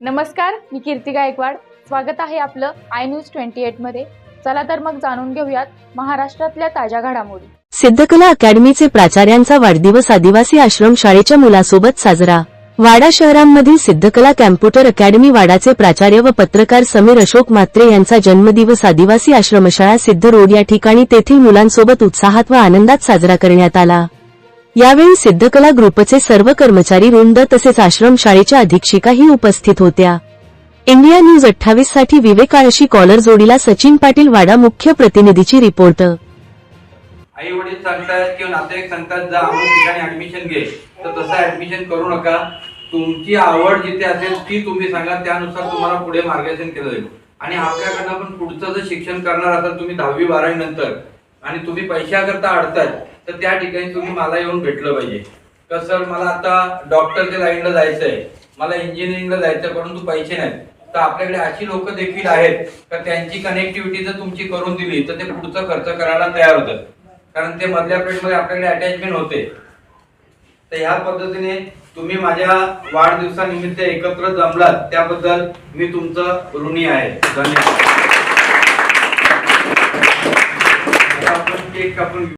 नमस्कार मी कीर्ती गायकवाड. स्वागत आहे आपलं आय न्यूज ट्वेंटी एटमध्ये चला तर मग जाणून घेऊयात महाराष्ट्रातल्या ताज्या घडामोडी. सिद्धकला अकॅडमीचे प्राचार्यांचा वाढदिवस आदिवासी आश्रमशाळेच्या मुलासोबत साजरा. वाडा शहरांमधील सिद्धकला कॅम्प्युटर अकॅडमी वाडाचे प्राचार्य व पत्रकार समीर अशोक म्हात्रे यांचा जन्मदिवस आदिवासी आश्रमशाळा सिद्ध रोड या ठिकाणी तेथील मुलांसोबत उत्साहात व आनंदात साजरा करण्यात आला. यावेळी सिद्धकला ग्रुपचे सर्व कर्मचारी रुंद तसेच आश्रमशाळेच्या अधीक्षिकाही उपस्थित होत्या. इंडिया न्यूज अठ्ठावीससाठी विवेक आळशी कॉलर जोडीला सचिन पाटील वाडा मुख्य प्रतिनिधीची रिपोर्ट. आई वडील सांगतात किंवा नातेवाईक सांगतात जा अमुक ठिकाणी ऍडमिशन घे. तर तसं ऍडमिशन करू नका. तुमची आवड जिथे असेल ती तुम्ही सांगा त्यानुसार तुम्हाला पुढे मार्गदर्शन केलं जाईल. आणि आपल्याकडनं पण पुढचं जर शिक्षण करणार असाल तुम्ही दहावी बारावी नंतर आणि तुम्ही पैशाकरता अडताय तर त्या ठिकाणी तुम्ही मला येऊन भेटलं पाहिजे. कसं मला आता डॉक्टरच्या लाईनला आहे मला इंजिनिअरिंगला जायचं परंतु पैसे नाहीत. तर आपल्याकडे अशी लोक देखील आहेत का त्यांची कनेक्टिव्हिटी जर तुमची करून दिली तर ते पुढचा खर्च करायला तयार होतात. कारण ते मधल्या मध्ये आपल्याकडे अटॅचमेंट होते. तर ह्या पद्धतीने तुम्ही माझ्या वाढदिवसानिमित्त एकत्र जमलात त्याबद्दल मी तुमचं ऋणी आहे. धन्यवाद. A couple